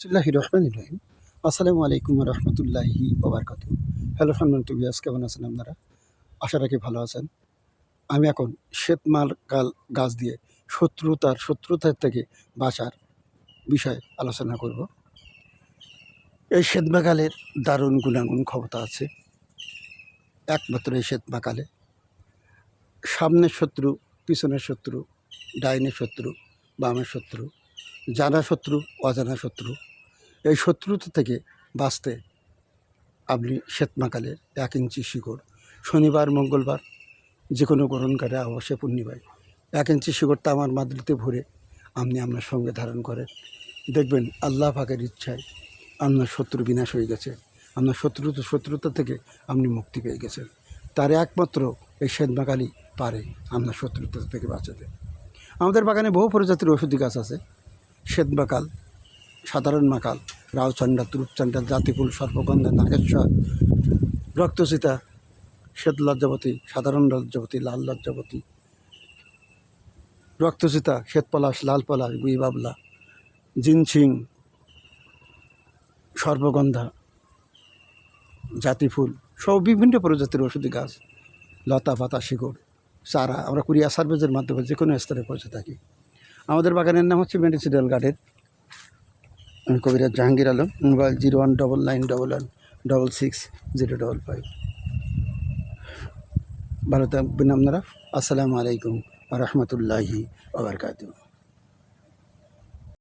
বিসমুল্লাহি রহমান রহিম। আসসালামু আলাইকুম রহমতুল্লাহি ওবরকাত হ্যালো সম্মানিত বিয়াস কেমন আছেন আপনারা? আশা রাখি ভালো আছেন। আমি এখন শ্বেতমাল গাল, গাছ দিয়ে শত্রুতার শত্রুতার থেকে বাঁচার বিষয়ে আলোচনা করব। এই শ্বেতমাকালের দারুণ গুণাগুণ ক্ষমতা আছে। একমাত্র এই শ্বেতমাকালে। সামনের শত্রু, পিছনের শত্রু, ডাইনের শত্রু, বামের শত্রু জানা শত্রু, অজানা শত্রু। এই শত্রুতা থেকে বাঁচতে আপনি শ্বেতমাকালের এক ইঞ্চি শিকড়, শনিবার, মঙ্গলবার যে কোনো গ্রহণকারে অবশ্যই পূর্ণিমায়। এক ইঞ্চি শিকড় তামার মাদুলিতে ভরে আপনি আপনার সঙ্গে ধারণ করেন। দেখবেন আল্লাহ পাকের ইচ্ছায় আপনার শত্রু বিনাশ হয়ে গেছে। আপনার শত্রুতা শত্রুতা থেকে আপনি মুক্তি পেয়ে গেছেন। তার একমাত্র এই শ্বেতমাকালই পারে আপনার শত্রুতা থেকে বাঁচাতে। আমাদের বাগানে বহু প্রজাতির ওষুধি গাছ আছে। শ্বেতমাকাল সাধারণ মাকাল রাওচান্ডা তুরুপচান্ডা জাতিফুল সর্পগন্ধা নাগেশ্বর রক্তচিতা শ্বেত লজ্জাবতী, সাধারণ লজ্জাবতী, লাল লজ্জাবতী রক্তচিতা শ্বেত পলাশ, লাল পলাশ, গুই বাবলা জিনছিং সর্পগন্ধা জাতিফুল, সব বিভিন্ন প্রজাতির ওষুধি গাছ, লতা, পাতা, শিকড়, চারা, আমরা কুরিয়া সার্ভিসের মাধ্যমে যে কোনো স্তরে পৌঁছে থাকি। আমাদের বাগানের নাম হচ্ছে মেডিসিনাল গার্ডেন আমি কবিরাজ Jahangir Alam, mobile zero one double nine double one double six zero double five. ভালো থাকবেন আপনারা। আসসালামু আলাইকুম রহমতুল্লাহি আবরকাত